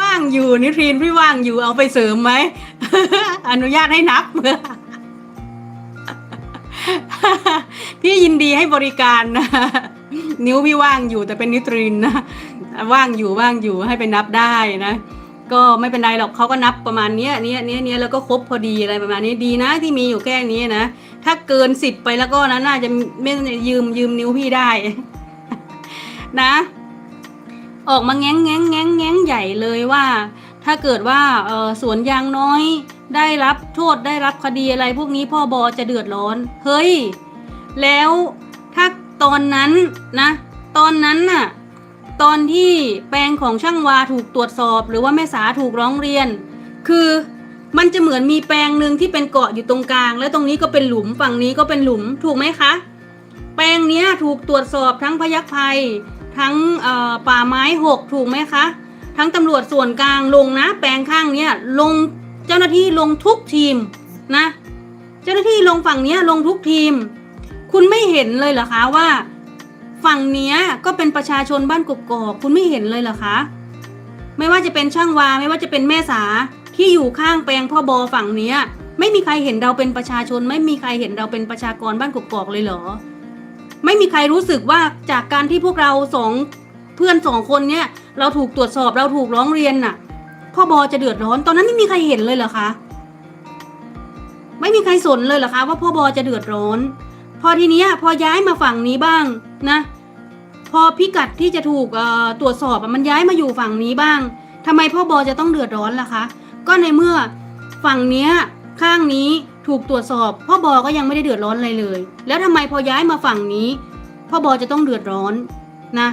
ว่างอยู่นิทรีนพี่ว่างอยู่เอาไปเสริมไหม อนุญาตให้นับ พี่ยินดีให้บริการนะนิ้วพี่ว่างอยู่แต่เป็นนิตรีนนะว่างอยู่ว่างอยู่ให้ไปนับได้นะ ก็ไม่เป็นไรหรอกเขาก็นับประมาณเนี้ยเนี้ยเนี้ยเนี้ยแล้วก็ครบพอดีอะไรประมาณนี้ดีนะ ที่มีอยู่แค่นี้นะถ้าเกินสิบไปแล้วก็นะน่าจะไม่ยืมยืมนิ้วพี่ได้ นะ ออกมาแง้งแง้งแง้งแง ญ่เลยว่า ถ้าเกิดว่าสวนยางน้อยได้รับโทษได้รับคดีอะไรพวกนี้พ่อบอจะเดือดร้อน เฮ้ย แล้วถ้าตอนนั้นนะ ตอนนั้นน่ะ ตอนที่แปลงของช่างวาถูกตรวจสอบ หรือว่าแม่สาถูกร้องเรียน คือมันจะเหมือนมีแปลงหนึ่งที่เป็นเกาะอยู่ตรงกลาง แล้วตรงนี้ก็เป็นหลุมฝั่งนี้ก็เป็นหลุมถูกไหมคะ แปลงนี้ถูกตรวจสอบทั้งพยัคฆ์ภัยทั้งป่าไม้หกถูกไหมคะ ทั้งตำรวจส่วนกลางลงนะ แปลงข้างเนี้ยลงเจ้าหน้าที่ลงทุกทีมนะ เจ้าหน้าที่ลงฝั่งเนี้ยลงทุกทีม คุณไม่เห็นเลยเหรอคะว่า ฝั่งเนี้ยก็เป็นประชาชนบ้านกกอกคุณไม่เห็นเลยเหรอคะไม่ว่าจะเป็นช่างวาไม่ว่าจะเป็นแม่สาที่อยู่ข้างแปลงพ่อบอฝั่งเนี้ย ไม่มีใครเห็นเราเป็นประชาชน ไม่มีใครเห็นเราเป็นประชากรบ้านกกอกเลยเหรอ ไม่มีใครรู้สึกว่าจากการที่พวกเราสอง เพื่อนสองคนเนี่ยเราถูกตรวจสอบเราถูกร้องเรียนน่ะ พ่อบอจะเดือดร้อน ตอนนั้นไม่มีใครเห็นเลยเหรอคะไม่มีใครสนเลยเหรอคะ ว่าพ่อบอจะเดือดร้อน พอทีเนี้ยพอย้ายมาฝั่งนี้บ้างนะ พอพิกัดที่จะถูกตรวจสอบมันย้ายมาอยู่ฝั่งนี้บ้างทำไมพ่อบอจะต้องเดือดร้อนล่ะคะ ก็ในเมื่อฝั่งเนี้ยข้างนี้ถูกตรวจสอบ พ่อบอก็ยังไม่ได้เดือดร้อนอะไรเลย แล้วทำไมพอย้ายมาฝั่งนี้ พ่อบอจะต้องเดือดร้อนนะ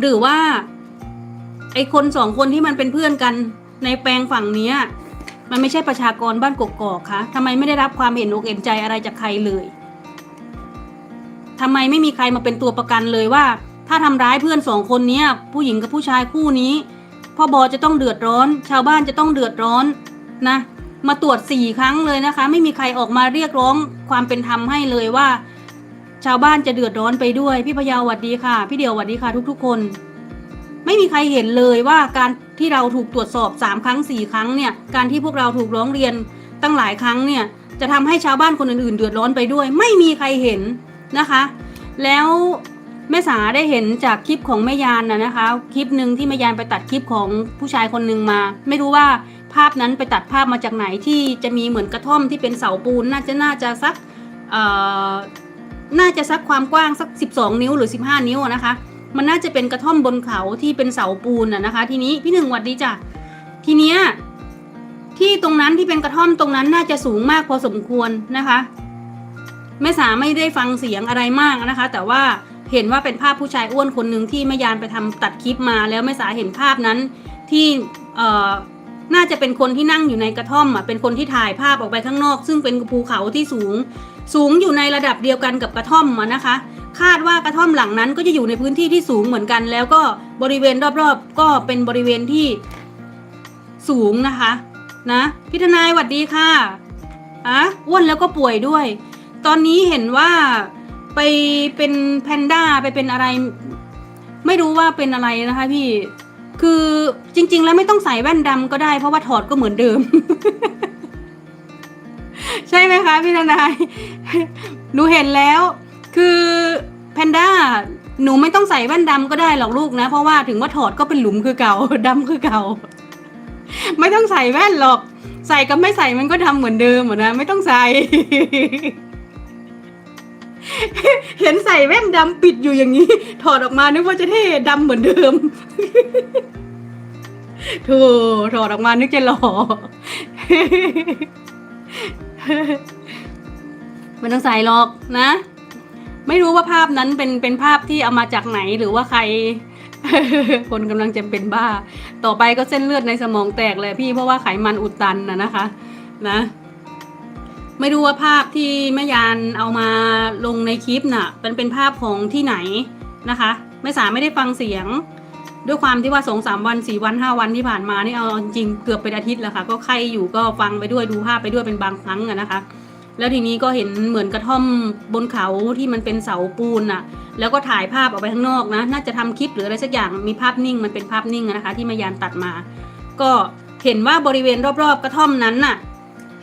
หรือว่า ไอคนสองคนที่มันเป็นเพื่อนกันในแปลงฝั่งเนี้ย มันไม่ใช่ประชากรบ้านกกอกคะทำไมไม่ได้รับความเห็นอกเห็นใจอะไรจากใครเลยทำไมไม่มีใครมาเป็นตัวประกันเลยว่า ถ้าทำร้ายเพื่อนสองคนนี้ผู้หญิงกับผู้ชายคู่นี้พ่อบอจะต้องเดือดร้อน ชาวบ้านจะต้องเดือดร้อนนะ มาตรวจสี่ครั้งเลยนะคะ ไม่มีใครออกมาเรียกร้องความเป็นธรรมให้เลยว่า ชาวบ้านจะเดือดร้อนไปด้วย พี่พยาวสวัสดีค่ะ พี่เดียวสวัสดีค่ะ ทุกๆ คน ไม่มีใครเห็นเลยว่าการที่เราถูกตรวจสอบสามครั้งสี่ครั้งเนี่ย การที่พวกเราถูกร้องเรียนตั้งหลายครั้งเนี่ย จะทำให้ชาวบ้านคนอื่นๆ เดือดร้อนไปด้วย ไม่มีใครเห็นนะคะ แล้วแม่สาได้เห็นจากคลิปของแม่ยานนะนะคะ คลิปหนึ่งที่แม่ยานไปตัดคลิปของผู้ชายคนหนึ่งมา ไม่รู้ว่าภาพนั้นไปตัดภาพมาจากไหนที่จะมีเหมือนกระท่อมที่เป็นเสาปูนน่าจะน่าจะสักเอ่อ น่าจะสักความกว้างสัก 12 นิ้วหรือ 15 นิ้วนะคะ มันน่าจะเป็นกระท่อมบนเขาที่เป็นเสาปูนนะนะคะ ทีนี้พี่หนึ่งหวัดดีจ้ะทีเนี้ยที่ตรงนั้นที่เป็นกระท่อมตรงนั้นน่าจะสูงมากพอสมควรนะคะแม่สาไม่ได้ฟังเสียงอะไรมากนะคะ แต่ว่าเห็นว่าเป็นภาพผู้ชายอ้วนคนหนึ่งที่แม่ยานไปทำตัดคลิปมา แล้วแม่สาเห็นภาพนั้นที่เอ่อ น่าจะเป็นคนที่นั่งอยู่ในกระท่อมอะเป็นคนที่ถ่ายภาพออกไปข้างนอก ซึ่งเป็นภูเขาที่สูง สูงอยู่ในระดับเดียวกันกับกระท่อมอะนะคะ คาดว่ากระท่อมหลังนั้นก็จะอยู่ในพื้นที่ที่สูงเหมือนกัน แล้วก็บริเวณรอบๆ ก็เป็นบริเวณที่สูงนะคะนะพี่ทนายหวัดดีค่ะอะอ้วนแล้วก็ป่วยด้วย ตอนนี้เห็นว่าไปเป็นแพนด้าไปเป็นอะไร ไม่รู้ว่าเป็นอะไรนะคะพี่ คือจริง ๆ แล้วไม่ต้องใส่แว่นดำก็ได้ เพราะว่าถอดก็เหมือนเดิม ใช่ไหมคะพี่ทนายหนูเห็นแล้ว คือแพนด้าหนูไม่ต้องใส่แว่นดำก็ได้หรอกลูกนะ เพราะว่าถึงว่าถอดก็เป็นหลุมคือเก่าดำคือเก่า ไม่ต้องใส่แว่นหรอก ใส่กับไม่ใส่มันก็ทำเหมือนเดิมอะนะ ไม่ต้องใส่ เห็นใส่แว่นดำปิดอยู่อย่างนี้ ถอดออกมานึกว่าจะเท่ดำเหมือนเดิมถูถอดออกมานึกจะหล่อไม่ต้องใส่หรอกนะ ไม่รู้ว่าภาพนั้นเป็นเป็นภาพที่เอามาจากไหนหรือว่าใคร คนกำลังจะเป็นบ้า ต่อไปก็เส้นเลือดในสมองแตกเลยพี่เพราะว่าไขมันอุดตันนะนะคะ นะ ไม่รู้ว่าภาพที่แม่ยานเอามาลงในคลิปน่ะเป็นเป็นภาพของที่ไหนนะคะแม่สาไม่ได้ฟังเสียง ด้วยความที่ว่าสองสามวันสี่วันห้าวันที่ผ่านมานี่เอาจริงเกือบเป็นอาทิตย์แล้วค่ะ ก็ไข้อยู่ก็ฟังไปด้วยดูภาพไปด้วยเป็นบางครั้งอะนะคะ แล้วทีนี้ก็เห็นเหมือนกระท่อมบนเขาที่มันเป็นเสาปูนอะแล้วก็ถ่ายภาพออกไปข้างนอกนะ น่าจะทำคลิปหรืออะไรสักอย่างมีภาพนิ่งมันเป็นภาพนิ่งนะคะ ที่แมายานตัดมา ก็เห็นว่าบริเวณรอบๆ กระท่อมนั้นน่ะ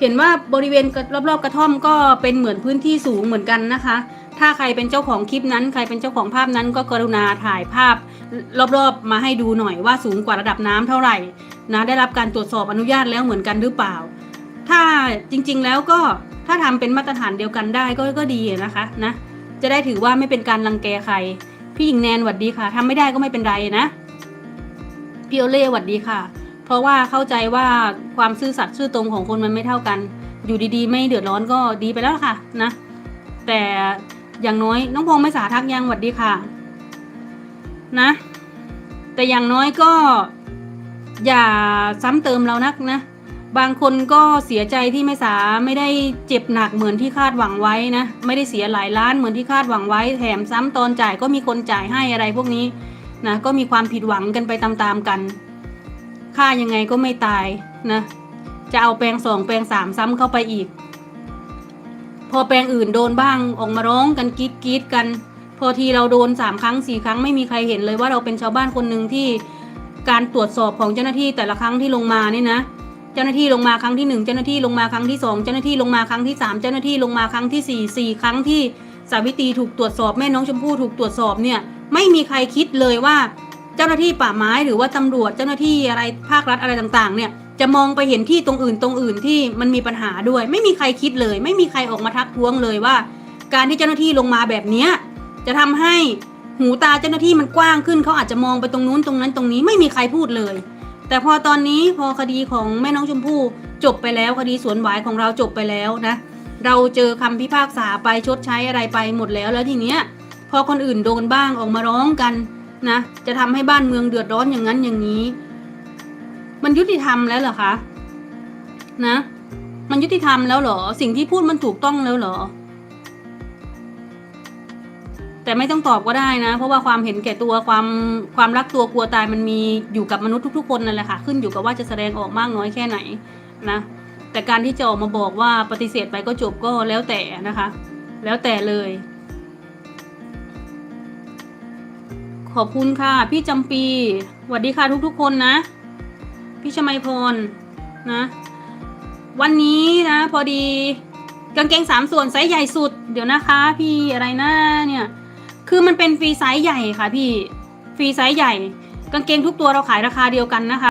เห็นว่าบริเวณรอบๆกระท่อมก็เป็นเหมือนพื้นที่สูงเหมือนกันนะคะ ถ้าใครเป็นเจ้าของคลิปนั้น ใครเป็นเจ้าของภาพนั้นก็กรุณาถ่ายภาพรอบๆ มาให้ดูหน่อยว่าสูงกว่าระดับน้ำเท่าไหร่นะได้รับการตรวจสอบอนุญาตแล้วเหมือนกันหรือเปล่า ถ้าจริงๆแล้วก็ถ้าทำเป็นมาตรฐานเดียวกันได้ก็ก็ดีนะคะนะจะได้ถือว่าไม่เป็นการรังแกใคร พี่หญิงแนนหวัดดีค่ะทำไม่ได้ก็ไม่เป็นไรนะพี่โอเล่หวัดดีค่ะ ราะว่าเข้าใจว่าความซื่อสัตย์ซื่อตรงของคนมันไม่เท่ากัน อยู่ดีๆ ไม่เดือดร้อนก็ดีไปแล้วค่ะนะ แต่อย่างน้อยน้องพงษ์ไม่สาทักยังหวัดดีค่ะ นะ แต่อย่างน้อยก็ อย่าซ้ำเติมเรานักนะ บางคนก็เสียใจที่ไม่สาไม่ได้เจ็บหนักเหมือนที่คาดหวังไว้นะ ไม่ได้เสียหลายล้านเหมือนที่คาดหวังไว้ แถมซ้ำตอนจ่ายก็มีคนจ่ายให้อะไรพวกนี้นะก็มีความผิดหวังกันไปตามๆกัน ค่ายังไงก็ไม่ตายนะ จะเอาแปลงสองแปลงสามซ้ำเข้าไปอีก พอแปลงอื่นโดนบ้างออกมาร้องกันกรีดกรีดกัน พอทีเราโดนสามครั้งสี่ครั้งไม่มีใครเห็นเลยว่าเราเป็นชาวบ้านคนหนึ่งที่การตรวจสอบของเจ้าหน้าที่แต่ละครั้งที่ลงมาเนี่ยนะ เจ้าหน้าที่ลงมาครั้งที่หนึ่งเจ้าหน้าที่ลงมาครั้งที่สองเจ้าหน้าที่ลงมาครั้งที่สามเจ้าหน้าที่ลงมาครั้งที่สี่สี่ครั้งที่สาวิตรีถูกตรวจสอบแม่น้องชมพู่ถูกตรวจสอบเนี่ยไม่มีใครคิดเลยว่า เจ้าหน้าที่ป่าไม้หรือว่าตำรวจเจ้าหน้าที่อะไรภาครัฐอะไรต่างๆ เนี่ย จะมองไปเห็นที่ตรงอื่นตรงอื่นที่มันมีปัญหาด้วย ไม่มีใครคิดเลย ไม่มีใครออกมาทักท้วงเลยว่า การที่เจ้าหน้าที่ลงมาแบบเนี้ยจะทำให้หูตาเจ้าหน้าที่มันกว้างขึ้นเขาอาจจะมองไปตรงนู้นตรงนั้นตรงนี้ไม่มีใครพูดเลย แต่พอตอนนี้พอคดีของแม่น้องชมพู่จบไปแล้วคดีสวนหวายของเราจบไปแล้วนะเราเจอคำพิพากษาไปชดใช้อะไรไปหมดแล้วแล้วทีเนี้ยพอคนอื่นโดนบ้างออกมาร้องกัน นะ จะทำให้บ้านเมืองเดือดร้อนอย่างนั้นอย่างนี้ มันยุติธรรมแล้วเหรอคะนะ มันยุติธรรมแล้วเหรอ สิ่งที่พูดมันถูกต้องแล้วเหรอ แต่ไม่ต้องตอบก็ได้นะ เพราะว่าความเห็นแก่ตัวความความรักตัวกลัวตายมันมีอยู่กับมนุษย์ทุก ๆ คนนั่นแหละค่ะ ขึ้นอยู่กับว่าจะแสดงออกมากน้อยแค่ไหนนะแต่การที่จะออกมาบอกว่าปฏิเสธไปก็จบก็แล้วแต่นะคะ แล้วแต่เลย ขอบคุณค่ะ พี่จำปีสวัสดีค่ะทุกๆคนนะ พี่ชมัยพรนะ วันนี้นะ พอดีกางเกงสามส่วนไซส์ใหญ่สุด เดี๋ยวนะคะ พี่อะไรนะเนี่ย คือมันเป็นฟรีไซส์ใหญ่ค่ะพี่ฟรีไซส์ใหญ่ กางเกงทุกตัวเราขายราคาเดียวกันนะคะ